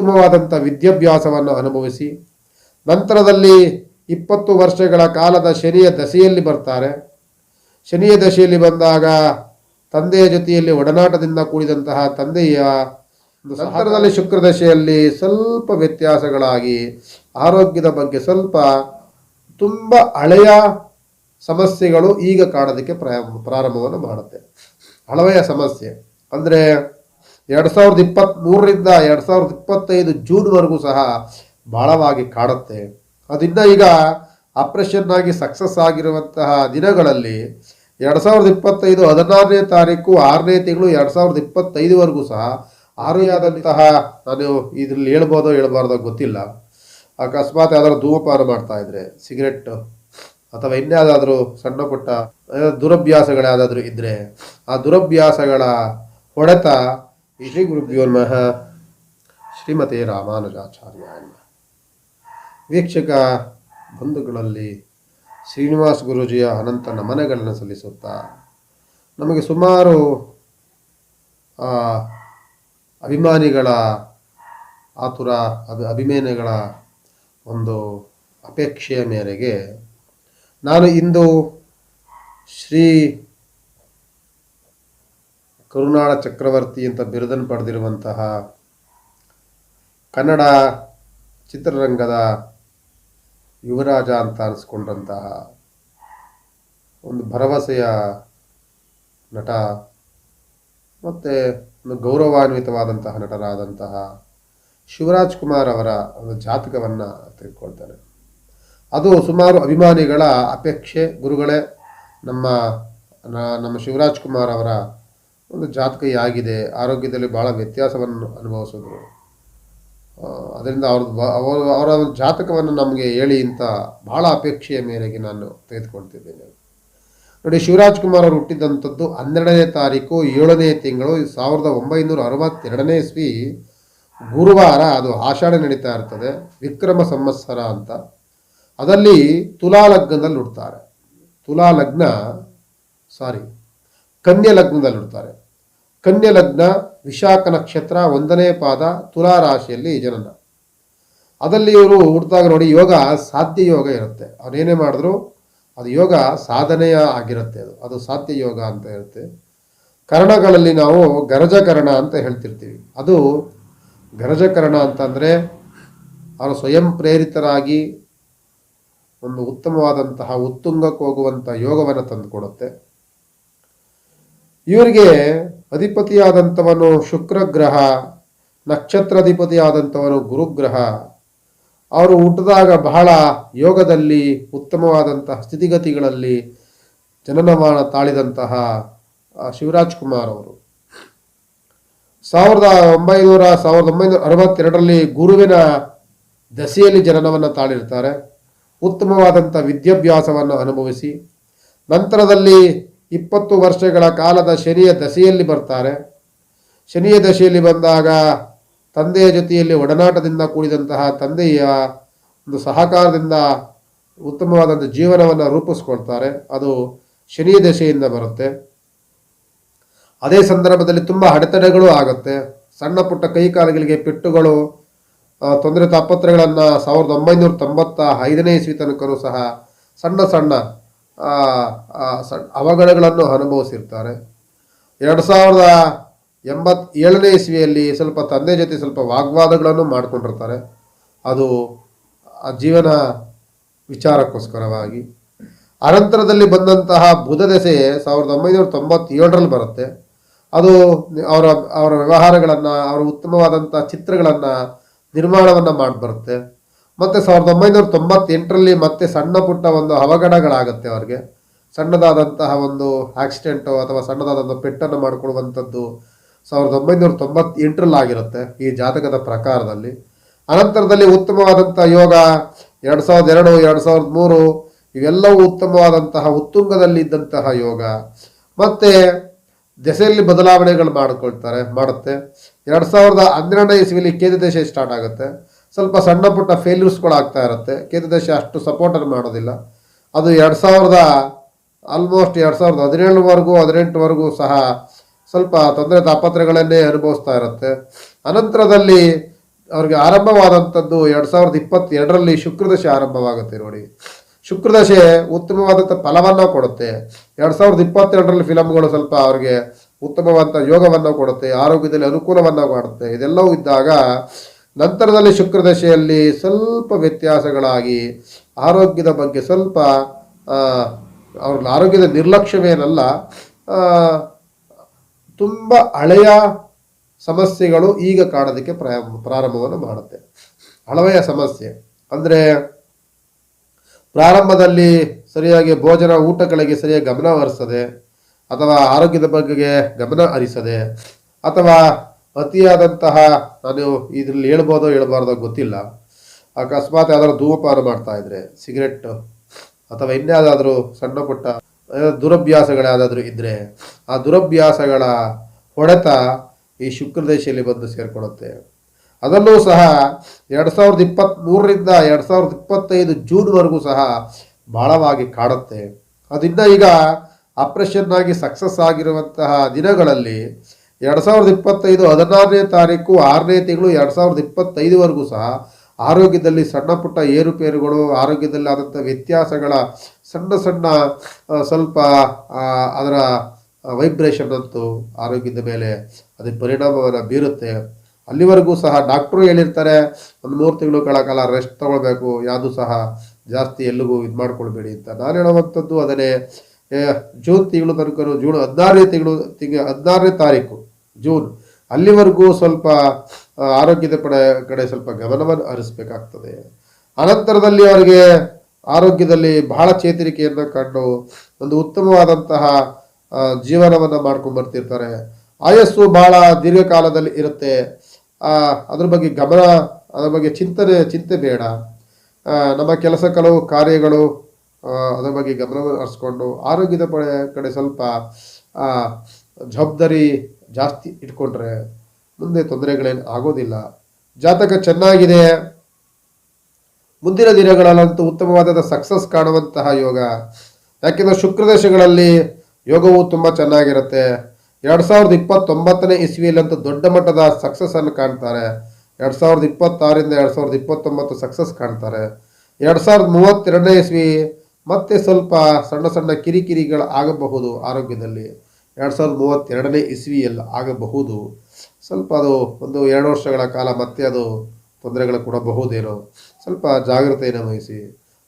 ಉತ್ತಮವಾದಂಥ ವಿದ್ಯಾಭ್ಯಾಸವನ್ನು ಅನುಭವಿಸಿ, ನಂತರದಲ್ಲಿ ಇಪ್ಪತ್ತು ವರ್ಷಗಳ ಕಾಲದ ಶನಿಯ ದಶೆಯಲ್ಲಿ ಬರ್ತಾರೆ. ಶನಿಯ ದಶೆಯಲ್ಲಿ ಬಂದಾಗ ತಂದೆಯ ಜೊತೆಯಲ್ಲಿ ಒಡನಾಟದಿಂದ ಕೂಡಿದಂತಹ ತಂದೆಯ ನಂತರದಲ್ಲಿ ಶುಕ್ರ ದಶೆಯಲ್ಲಿ ಸ್ವಲ್ಪ ವ್ಯತ್ಯಾಸಗಳಾಗಿ, ಆರೋಗ್ಯದ ಬಗ್ಗೆ ಸ್ವಲ್ಪ, ತುಂಬ ಹಳೆಯ ಸಮಸ್ಯೆಗಳು ಈಗ ಕಾಣೋದಕ್ಕೆ ಪ್ರಾರಂಭ ಪ್ರಾರಂಭವನ್ನು ಮಾಡುತ್ತೆ. ಹಳವೆಯ ಸಮಸ್ಯೆ ಅಂದರೆ ಎರಡು ಸಾವಿರದ ಇಪ್ಪತ್ತ್ಮೂರರಿಂದ ಎರಡು ಸಾವಿರದ ಇಪ್ಪತ್ತೈದು ಜೂನ್ವರೆಗೂ ಸಹ ಬಹಳವಾಗಿ ಕಾಡುತ್ತೆ. ಅದಿನ್ನ ಈಗ ಆಪರೇಷನ್ ಆಗಿ ಸಕ್ಸಸ್ ಆಗಿರುವಂತಹ ದಿನಗಳಲ್ಲಿ ಎರಡು ಸಾವಿರದ ಇಪ್ಪತ್ತೈದು ಹದಿನಾರನೇ ತಾರೀಕು ಆರನೇ ತಿಂಗಳು ಎರಡು ಸಾವಿರದ ಇಪ್ಪತ್ತೈದುವರೆಗೂ ಸಹ ಆರೋಗ್ಯದಂತಹ ನಾನು ಇದರಲ್ಲಿ ಹೇಳ್ಬೋದೋ ಹೇಳ್ಬಾರ್ದೋ ಗೊತ್ತಿಲ್ಲ. ಅಕಸ್ಮಾತ್ ಯಾವ್ದಾದ್ರು ಧೂಮಪಾನ ಮಾಡ್ತಾ ಇದ್ರೆ ಸಿಗರೆಟ್ ಅಥವಾ ಇನ್ಯಾವುದಾದ್ರೂ ಸಣ್ಣ ಪುಟ್ಟ ಆ, ದುರಭ್ಯಾಸಗಳು ಯಾವುದಾದ್ರೂ ಇದ್ರೆ ಆ ದುರಭ್ಯಾಸಗಳ ಹೊಡೆತ ಶ್ರೀ ಗುರುಭ್ಯೋ ನಮಃ ಶ್ರೀಮತಿ ರಾಮಾನುಜಾಚಾರ್ಯ. ವೀಕ್ಷಕ ಬಂಧುಗಳಲ್ಲಿ ಶ್ರೀನಿವಾಸ್ ಗುರುಜಿಯ ಅನಂತ ನಮನಗಳನ್ನು ಸಲ್ಲಿಸುತ್ತಾ ನಮಗೆ ಸುಮಾರು ಅಭಿಮಾನಿಗಳ ಆತುರ, ಅಭಿ, ಅಭಿಮಾನಿಗಳ ಒಂದು ಅಪೇಕ್ಷೆಯ ಮೇರೆಗೆ ನಾನು ಇಂದು ಶ್ರೀ ಕರುನಾಳ ಚಕ್ರವರ್ತಿ ಅಂತ ಬಿರುದನ್ನು ಪಡೆದಿರುವಂತಹ ಕನ್ನಡ ಚಿತ್ರರಂಗದ ಯುವರಾಜ ಅಂತ ಅನಿಸ್ಕೊಂಡಂತಹ ಒಂದು ಭರವಸೆಯ ನಟ ಮತ್ತು ಒಂದು ಗೌರವಾನ್ವಿತವಾದಂತಹ ನಟರಾದಂತಹ ಶಿವರಾಜ್ ಕುಮಾರ್ ಅವರ ಒಂದು ಜಾತಕವನ್ನು ತೆಗೆದುಕೊಳ್ತಾರೆ ಅದು ಸುಮಾರು ಅಭಿಮಾನಿಗಳ ಅಪೇಕ್ಷೆ. ಗುರುಗಳೇ, ನಮ್ಮ ನಮ್ಮ ಶಿವರಾಜ್ ಕುಮಾರ್ ಅವರ ಒಂದು ಜಾತಕ ಆಗಿದೆ ಆರೋಗ್ಯದಲ್ಲಿ ಭಾಳ ವ್ಯತ್ಯಾಸವನ್ನು ಅನುಭವಿಸಿದ್ರು ಅದರಿಂದ ಅವ್ರದ್ದು ಬ- ಅವರ ಅವರ ಜಾತಕವನ್ನು ನಮಗೆ ಹೇಳಿ ಅಂತ ಭಾಳ ಅಪೇಕ್ಷೆಯ ಮೇರೆಗೆ ನಾನು ತೆಗೆದುಕೊಳ್ತಿದ್ದೇನೆ. ನೋಡಿ, ಶಿವರಾಜ್ ಕುಮಾರ್ ಅವರು ಹುಟ್ಟಿದಂಥದ್ದು ಹನ್ನೆರಡನೇ ತಾರೀಕು, ಏಳನೇ ತಿಂಗಳು ಸಾವಿರದ ಒಂಬೈನೂರ ಅರವತ್ತೆರಡನೇ ಇಸ್ವಿ. ಗುರುವಾರ ಅದು ಆಷಾಢ ನಡೀತಾ ಇರ್ತದೆ. ವಿಕ್ರಮ ಸಂವತ್ಸರ ಅಂತ. ಅದರಲ್ಲಿ ತುಲಾ ಲಗ್ನದಲ್ಲಿ ಹುಡ್ತಾರೆ. ತುಲಾ ಲಗ್ನ, ಸಾರಿ, ಕನ್ಯಾ ಲಗ್ನದಲ್ಲಿ ಹುಡ್ತಾರೆ. ಕನ್ಯಾ ಲಗ್ನ ವಿಶಾಖ ನಕ್ಷತ್ರ, ಒಂದನೇ ಪಾದ, ತುಲಾ ರಾಶಿಯಲ್ಲಿ ಜನನ. ಅದಲ್ಲಿ ಇವರು ಹುಟ್ಟಿದಾಗ ನೋಡಿ ಯೋಗ ಸಾಧ್ಯ ಯೋಗ ಇರುತ್ತೆ. ಅವನೇನೇ ಮಾಡಿದ್ರು ಅದು ಯೋಗ ಸಾಧನೆಯ ಆಗಿರುತ್ತೆ ಅದು. ಅದು ಸಾಧ್ಯ ಯೋಗ ಅಂತ ಇರುತ್ತೆ ಕರ್ಣಗಳಲ್ಲಿ ನಾವು ಗರಜಕರಣ ಅಂತ ಹೇಳ್ತಿರ್ತೀವಿ. ಅದು ಗರಜಕರಣ ಅಂತಂದರೆ ಅವರು ಸ್ವಯಂ ಪ್ರೇರಿತರಾಗಿ ಒಂದು ಉತ್ತಮವಾದಂತಹ ಉತ್ತುಂಗಕ್ಕೆ ಹೋಗುವಂಥ ಯೋಗವನ್ನು ತಂದುಕೊಡುತ್ತೆ. ಇವರಿಗೆ ಅಧಿಪತಿಯಾದಂಥವನು ಶುಕ್ರಗ್ರಹ, ನಕ್ಷತ್ರಾಧಿಪತಿಯಾದಂಥವನು ಗುರುಗ್ರಹ. ಅವರು ಹುಟ್ಟಿದಾಗ ಬಹಳ ಯೋಗದಲ್ಲಿ, ಉತ್ತಮವಾದಂತಹ ಸ್ಥಿತಿಗತಿಗಳಲ್ಲಿ ಜನನಮಾನ ತಾಳಿದಂತಹ ಶಿವರಾಜ್ ಕುಮಾರ್ ಅವರು. ಸಾವಿರದ ಒಂಬೈನೂರ ಸಾವಿರದ ಒಂಬೈನೂರ ಅರವತ್ತೆರಡರಲ್ಲಿ ಗುರುವಿನ ದಸೆಯಲ್ಲಿ ಜನನವನ್ನು ತಾಳಿರ್ತಾರೆ. ಉತ್ತಮವಾದಂಥ ವಿದ್ಯಾಭ್ಯಾಸವನ್ನು ಅನುಭವಿಸಿ. ನಂತರದಲ್ಲಿ ಇಪ್ಪತ್ತು ವರ್ಷಗಳ ಕಾಲದ ಶನಿಯ ದಶೆಯಲ್ಲಿ ಬರ್ತಾರೆ. ಶನಿಯ ದಶೆಯಲ್ಲಿ ಬಂದಾಗ ತಂದೆಯ ಜೊತೆಯಲ್ಲಿ ಒಡನಾಟದಿಂದ ಕೂಡಿದಂತಹ ತಂದೆಯ ಒಂದು ಸಹಕಾರದಿಂದ ಉತ್ತಮವಾದಂಥ ಜೀವನವನ್ನು ರೂಪಿಸ್ಕೊಳ್ತಾರೆ. ಅದು ಶನಿಯ ದಶೆಯಿಂದ ಬರುತ್ತೆ. ಅದೇ ಸಂದರ್ಭದಲ್ಲಿ ತುಂಬ ಅಡೆತಡೆಗಳು ಆಗುತ್ತೆ. ಸಣ್ಣ ಪುಟ್ಟ ಕೈಕಾಲುಗಳಿಗೆ ಪೆಟ್ಟುಗಳು ತೊಂದರೆ ತಾಪತ್ರಗಳನ್ನು ಸಾವಿರದ ಒಂಬೈನೂರ ತೊಂಬತ್ತ ಐದನೇ ಇಸ್ವಿ ಸಹ ಸಣ್ಣ ಸಣ್ಣ ಅವಘಡಗಳನ್ನು ಅನುಭವಿಸಿರ್ತಾರೆ. ಎರಡು ಸಾವಿರದ ಎಂಬತ್ ಏಳನೇ ಇಸ್ವಿಯಲ್ಲಿ ಸ್ವಲ್ಪ ತಂದೆ ಜೊತೆ ಸ್ವಲ್ಪ ವಾಗ್ವಾದಗಳನ್ನು ಮಾಡಿಕೊಂಡಿರ್ತಾರೆ. ಅದು ಆ ಜೀವನ ವಿಚಾರಕ್ಕೋಸ್ಕರವಾಗಿ. ಅನಂತರದಲ್ಲಿ ಬಂದಂತಹ ಬುಧ ದೆಸೆ ಸಾವಿರದ ಒಂಬೈನೂರ ತೊಂಬತ್ತೇಳರಲ್ಲಿ ಬರುತ್ತೆ. ಅದು ಅವರ ಅವರ ವ್ಯವಹಾರಗಳನ್ನು, ಅವರ ಉತ್ತಮವಾದಂಥ ಚಿತ್ರಗಳನ್ನು ನಿರ್ಮಾಣವನ್ನು ಮಾಡಿ ಬರುತ್ತೆ ಮತ್ತು ಸಾವಿರದ ಒಂಬೈನೂರ ತೊಂಬತ್ತೆಂಟರಲ್ಲಿ ಮತ್ತೆ ಸಣ್ಣ ಪುಟ್ಟ ಒಂದು ಅವಘಡಗಳಾಗುತ್ತೆ ಅವ್ರಿಗೆ. ಸಣ್ಣದಾದಂತಹ ಒಂದು ಆಕ್ಸಿಡೆಂಟು ಅಥವಾ ಸಣ್ಣದಾದಂಥ ಪೆಟ್ಟನ್ನು ಮಾಡಿಕೊಳ್ಳುವಂಥದ್ದು ಸಾವಿರದ ಒಂಬೈನೂರ ತೊಂಬತ್ತೆಂಟರಲ್ಲಿ ಆಗಿರುತ್ತೆ ಈ ಜಾತಕದ ಪ್ರಕಾರದಲ್ಲಿ. ಅನಂತರದಲ್ಲಿ ಉತ್ತಮವಾದಂಥ ಯೋಗ ಎರಡು ಸಾವಿರದ ಎರಡು ಎರಡು ಸಾವಿರದ ಮೂರು, ಇವೆಲ್ಲವೂ ಉತ್ತಮವಾದಂತಹ ಉತ್ತುಂಗದಲ್ಲಿದ್ದಂತಹ ಯೋಗ. ಮತ್ತು ದೆಸೆಯಲ್ಲಿ ಬದಲಾವಣೆಗಳು ಮಾಡಿಕೊಳ್ತಾರೆ, ಮಾಡುತ್ತೆ. ಎರಡು ಸಾವಿರದ ಹನ್ನೆರಡನೇ ಇಸ್ವಿಲಿ ಕೇಂದ್ರ ದೇಶ ಸ್ಟಾರ್ಟ್ ಆಗುತ್ತೆ. ಸ್ವಲ್ಪ ಸಣ್ಣ ಪುಟ್ಟ ಫೇಲ್ಯೂರ್ಸ್ಗಳಾಗ್ತಾ ಇರುತ್ತೆ. ಕೇಂದ್ರ ದೇಶ ಅಷ್ಟು ಸಪೋರ್ಟನ್ನು ಮಾಡೋದಿಲ್ಲ. ಅದು ಎರಡು ಸಾವಿರದ ಆಲ್ಮೋಸ್ಟ್ ಎರಡು ಸಾವಿರದ ಹದಿನೇಳುವರೆಗೂ, ಹದಿನೆಂಟುವರೆಗೂ ಸಹ ಸ್ವಲ್ಪ ತೊಂದರೆ ತಾಪತ್ರೆಗಳನ್ನೇ ಅನುಭವಿಸ್ತಾ ಇರುತ್ತೆ. ಅನಂತರದಲ್ಲಿ ಅವ್ರಿಗೆ ಆರಂಭವಾದಂಥದ್ದು ಎರಡು ಸಾವಿರದ ಇಪ್ಪತ್ತೆರಡರಲ್ಲಿ ಶುಕ್ರದಶೆ ಆರಂಭವಾಗುತ್ತೆ ನೋಡಿ. ಶುಕ್ರದಶೆ ಉತ್ತಮವಾದಂಥ ಫಲವನ್ನು ಕೊಡುತ್ತೆ. ಎರಡು ಸಾವಿರದ ಇಪ್ಪತ್ತೆರಡರಲ್ಲಿ ಫಿಲಮ್ಗಳು ಸ್ವಲ್ಪ ಅವ್ರಿಗೆ ಉತ್ತಮವಾದಂಥ ಯೋಗವನ್ನು ಕೊಡುತ್ತೆ, ಆರೋಗ್ಯದಲ್ಲಿ ಅನುಕೂಲವನ್ನು ಮಾಡುತ್ತೆ ಇದೆಲ್ಲವೂ ಇದ್ದಾಗ ನಂತರದಲ್ಲಿ ಶುಕ್ರದಶೆಯಲ್ಲಿ ಸ್ವಲ್ಪ ವ್ಯತ್ಯಾಸಗಳಾಗಿ ಆರೋಗ್ಯದ ಬಗ್ಗೆ ಸ್ವಲ್ಪ ಅವ್ರ ಆರೋಗ್ಯದ ನಿರ್ಲಕ್ಷ್ಯವೇನಲ್ಲ ತುಂಬ ಹಳೆಯ ಸಮಸ್ಯೆಗಳು ಈಗ ಕಾಣೋದಕ್ಕೆ ಪ್ರಾರಂಭ ಪ್ರಾರಂಭವನ್ನು ಮಾಡುತ್ತೆ. ಹಳವೆಯ ಸಮಸ್ಯೆ ಅಂದರೆ ಪ್ರಾರಂಭದಲ್ಲಿ ಸರಿಯಾಗಿ ಭೋಜನ ಊಟಗಳಿಗೆ ಸರಿಯಾಗಿ ಗಮನ ಹರಿಸದೆ ಅಥವಾ ಆರೋಗ್ಯದ ಬಗ್ಗೆ ಗಮನ ಹರಿಸದೆ ಅಥವಾ ಅತಿಯಾದಂತಹ ನಾನು ಇದರಲ್ಲಿ ಹೇಳ್ಬೋದೋ ಹೇಳ್ಬಾರ್ದೋ ಗೊತ್ತಿಲ್ಲ. ಅಕಸ್ಮಾತ್ ಯಾವ್ದಾದ್ರು ಧೂಮಪಾನ ಮಾಡ್ತಾ ಇದ್ರೆ ಸಿಗರೆಟ್ ಅಥವಾ ಇನ್ಯಾವುದಾದ್ರೂ ಸಣ್ಣ ಪುಟ್ಟ ಆ, ದುರಭ್ಯಾಸಗಳ್ಯಾವುದಾದ್ರೂ ಇದ್ರೆ ಆ ದುರಭ್ಯಾಸಗಳ ಹೊಡೆತ ಈ ಶುಕ್ರದೇಶದಲ್ಲಿ ಬಂದು ಸೇರ್ಕೊಡುತ್ತೆ ಅದಲ್ಲೂ ಸಹ ಎರಡು ಸಾವಿರದ ಇಪ್ಪತ್ತ್ಮೂರರಿಂದ ಎರಡು ಸಾವಿರದ ಇಪ್ಪತ್ತೈದು ಜೂನ್ವರೆಗೂ ಸಹ ಬಹಳವಾಗಿ ಕಾಡುತ್ತೆ. ಅದಿನ್ನ ಈಗ ಆಪ್ರೇಷನ್ ಆಗಿ ಸಕ್ಸಸ್ ಆಗಿರುವಂತಹ ದಿನಗಳಲ್ಲಿ ಎರಡು ಸಾವಿರದ ಇಪ್ಪತ್ತೈದು ಹದಿನಾರನೇ ತಾರೀಕು ಆರನೇ ತಿಂಗಳು ಎರಡು ಸಾವಿರದ ಇಪ್ಪತ್ತೈದುವರೆಗೂ ಸಹ ಆರೋಗ್ಯದಲ್ಲಿ ಸಣ್ಣ ಪುಟ್ಟ ಏರುಪೇರುಗಳು ಆರೋಗ್ಯದಲ್ಲಿ ಆದಂಥ ವ್ಯತ್ಯಾಸಗಳ ಸಣ್ಣ ಸಣ್ಣ ಸ್ವಲ್ಪ ಅದರ ವೈಬ್ರೇಷನ್ ಅಂತೂ ಆರೋಗ್ಯದ ಮೇಲೆ ಅದು ಪರಿಣಾಮವನ್ನು ಬೀರುತ್ತೆ. ಅಲ್ಲಿವರೆಗೂ ಸಹ ಡಾಕ್ಟ್ರು ಹೇಳಿರ್ತಾರೆ, ಒಂದು ಮೂರು ತಿಂಗಳುಗಳ ಕಾಲ ರೆಸ್ಟ್ ತೊಗೊಳ್ಬೇಕು, ಯಾವುದು ಸಹ ಜಾಸ್ತಿ ಎಲ್ಲಿಗೂ ಇದು ಮಾಡ್ಕೊಳ್ಬೇಡಿ ಅಂತ. ನಾನು ಹೇಳುವಂಥದ್ದು ಅದನ್ನೇ ಜೂನ್ ತಿಂಗಳು ತನಕ ಜೂನ್ ಹದಿನಾರನೇ ತಿಂಗಳು, ತಿಂಗ, ಹದಿನಾರನೇ ತಾರೀಕು ಜೂನ್. ಅಲ್ಲಿವರೆಗೂ ಸ್ವಲ್ಪ ಆರೋಗ್ಯದ ಕಡೆ ಕಡೆ ಸ್ವಲ್ಪ ಗಮನವನ್ನು ಹರಿಸಬೇಕಾಗ್ತದೆ. ಅನಂತರದಲ್ಲಿ ಅವರಿಗೆ ಆರೋಗ್ಯದಲ್ಲಿ ಬಹಳ ಚೇತರಿಕೆಯನ್ನು ಕಂಡು ಒಂದು ಉತ್ತಮವಾದಂತಹ ಜೀವನವನ್ನು ಮಾಡ್ಕೊಂಡು ಬರ್ತಿರ್ತಾರೆ. ಆಯಸ್ಸು ಬಹಳ ದೀರ್ಘಕಾಲದಲ್ಲಿ ಇರುತ್ತೆ. ಅದ್ರ ಬಗ್ಗೆ ಗಮನ, ಅದ್ರ ಬಗ್ಗೆ ಚಿಂತನೆ, ಚಿಂತೆ ಬೇಡ. ನಮ್ಮ ಕೆಲಸ ಕೆಲವು ಕಾರ್ಯಗಳು ಅದರ ಬಗ್ಗೆ ಗಮನವನ್ನು ಹರಿಸ್ಕೊಂಡು ಆರೋಗ್ಯದ ಕಡೆ ಸ್ವಲ್ಪ ಜವಾಬ್ದಾರಿ ಜಾಸ್ತಿ ಇಟ್ಕೊಂಡ್ರೆ ಮುಂದೆ ತೊಂದರೆಗಳೇನು ಆಗೋದಿಲ್ಲ. ಜಾತಕ ಚೆನ್ನಾಗಿದೆ. ಮುಂದಿನ ದಿನಗಳಲ್ಲಂತೂ ಉತ್ತಮವಾದ ಸಕ್ಸಸ್ ಕಾಣುವಂತಹ ಯೋಗ. ಯಾಕೆಂದರೆ ಶುಕ್ರದೇಶಗಳಲ್ಲಿ ಯೋಗವು ತುಂಬ ಚೆನ್ನಾಗಿರುತ್ತೆ. ಎರಡು ಸಾವಿರದ ಇಪ್ಪತ್ತೊಂಬತ್ತನೇ ಇಸ್ವಿಯಲ್ಲಂತೂ ದೊಡ್ಡ ಮಟ್ಟದ ಸಕ್ಸಸ್ಸನ್ನು ಕಾಣ್ತಾರೆ. ಎರಡು ಸಾವಿರದ ಇಪ್ಪತ್ತಾರರಿಂದ ಎರಡು ಸಾವಿರದ ಇಪ್ಪತ್ತೊಂಬತ್ತು ಸಕ್ಸಸ್ ಕಾಣ್ತಾರೆ. ಎರಡು ಸಾವಿರದ ಮೂವತ್ತೆರಡನೇ ಇಸ್ವಿ ಮತ್ತೆ ಸ್ವಲ್ಪ ಸಣ್ಣ ಸಣ್ಣ ಕಿರಿಕಿರಿಗಳು ಆಗಬಹುದು ಆರೋಗ್ಯದಲ್ಲಿ. ಎರಡು ಸಾವಿರದ ಮೂವತ್ತೆರಡನೇ ಇಸ್ವಿಯಲ್ಲಿ ಆಗಬಹುದು. ಸ್ವಲ್ಪ ಅದು ಒಂದು ಎರಡು ವರ್ಷಗಳ ಕಾಲ ಮತ್ತೆ ಅದು ತೊಂದರೆಗಳು ಕೊಡಬಹುದೇನೋ ಸ್ವಲ್ಪ ಜಾಗ್ರತೆಯನ್ನು ವಹಿಸಿ.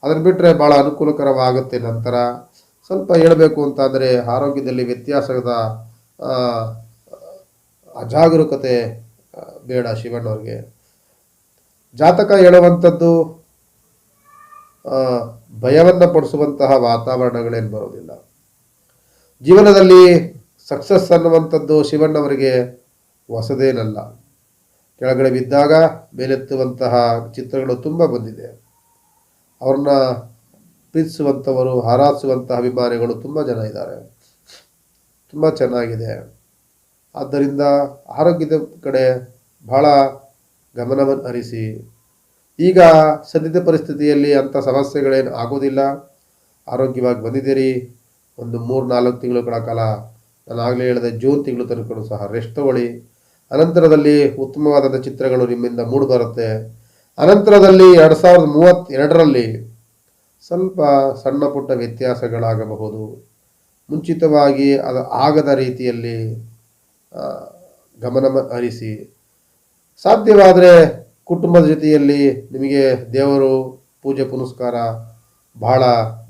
ಅದನ್ನು ಬಿಟ್ಟರೆ ಭಾಳ ಅನುಕೂಲಕರವಾಗುತ್ತೆ ನಂತರ. ಸ್ವಲ್ಪ ಹೇಳಬೇಕು ಅಂತಂದರೆ ಆರೋಗ್ಯದಲ್ಲಿ ವ್ಯತ್ಯಾಸದ ಅಜಾಗರೂಕತೆ ಬೇಡ ಶಿವಣ್ಣವ್ರಿಗೆ ಜಾತಕ ಹೇಳುವಂಥದ್ದು ಭಯವನ್ನು ಪಡಿಸುವಂತಹ ವಾತಾವರಣಗಳೇನು ಬರೋದಿಲ್ಲ. ಜೀವನದಲ್ಲಿ ಸಕ್ಸಸ್ ಅನ್ನುವಂಥದ್ದು ಶಿವಣ್ಣವರಿಗೆ ಹೊಸದೇನಲ್ಲ. ಕೆಳಗಡೆ ಬಿದ್ದಾಗ ಮೇಲೆತ್ತುವಂತಹ ಚಿತ್ರಗಳು ತುಂಬ ಬಂದಿದೆ. ಅವ್ರನ್ನ ಪ್ರೀತಿಸುವಂಥವರು, ಹಾರಾಸುವಂತಹ ಅಭಿಮಾನಿಗಳು ತುಂಬ ಜನ ಇದ್ದಾರೆ. ತುಂಬ ಚೆನ್ನಾಗಿದೆ. ಆದ್ದರಿಂದ ಆರೋಗ್ಯದ ಕಡೆ ಬಹಳ ಗಮನವನ್ನು ಹರಿಸಿ. ಈಗ ಸದ್ಯದ ಪರಿಸ್ಥಿತಿಯಲ್ಲಿ ಅಂಥ ಸಮಸ್ಯೆಗಳೇನು ಆಗೋದಿಲ್ಲ. ಆರೋಗ್ಯವಾಗಿ ಬಂದಿದ್ದೀರಿ. ಒಂದು ಮೂರು ನಾಲ್ಕು ತಿಂಗಳುಗಳ ಕಾಲ ನಾನು ಆಗಲೇ ಹೇಳಿದೆ, ಜೂನ್ ತಿಂಗಳು ತನಕ ಸಹ ರೆಸ್ಟ್ ತಗೊಳ್ಳಿ. ಅನಂತರದಲ್ಲಿ ಉತ್ತಮವಾದಂಥ ಚಿತ್ರಗಳು ನಿಮ್ಮಿಂದ ಮೂಡಿ ಬರುತ್ತೆ. ಅನಂತರದಲ್ಲಿ ಎರಡು ಸಾವಿರದ ಮೂವತ್ತೆರಡರಲ್ಲಿ ಸ್ವಲ್ಪ ಸಣ್ಣ ಪುಟ್ಟ ವ್ಯತ್ಯಾಸಗಳಾಗಬಹುದು. ಮುಂಚಿತವಾಗಿ ಅದು ಆಗದ ರೀತಿಯಲ್ಲಿ ಗಮನ ಹರಿಸಿ. ಸಾಧ್ಯವಾದರೆ ಕುಟುಂಬದ ಜೊತೆಯಲ್ಲಿ ನಿಮಗೆ ದೇವರು ಪೂಜೆ ಪುನಸ್ಕಾರ ಬಹಳ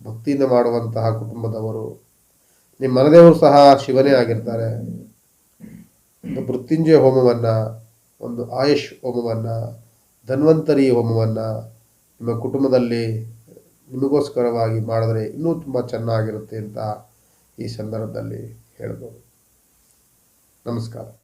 ಭಕ್ತಿಯಿಂದ ಮಾಡುವಂತಹ ಕುಟುಂಬದವರು. ನಿಮ್ಮ ಮನದೇವರು ಸಹ ಶಿವನೇ ಆಗಿರ್ತಾರೆ. ಒಂದು ಮೃತ್ಯುಂಜಯ ಹೋಮವನ್ನು, ಒಂದು ಆಯುಷ್ ಹೋಮವನ್ನು, ಧನ್ವಂತರಿ ಹೋಮವನ್ನು ನಿಮ್ಮ ಕುಟುಂಬದಲ್ಲಿ ನಿಮಗೋಸ್ಕರವಾಗಿ ಮಾಡಿದ್ರೆ ಇನ್ನೂ ತುಂಬ ಚೆನ್ನಾಗಿರುತ್ತೆ ಅಂತ ಈ ಸಂದರ್ಭದಲ್ಲಿ ಹೇಳ್ಬೋದು. ನಮಸ್ಕಾರ.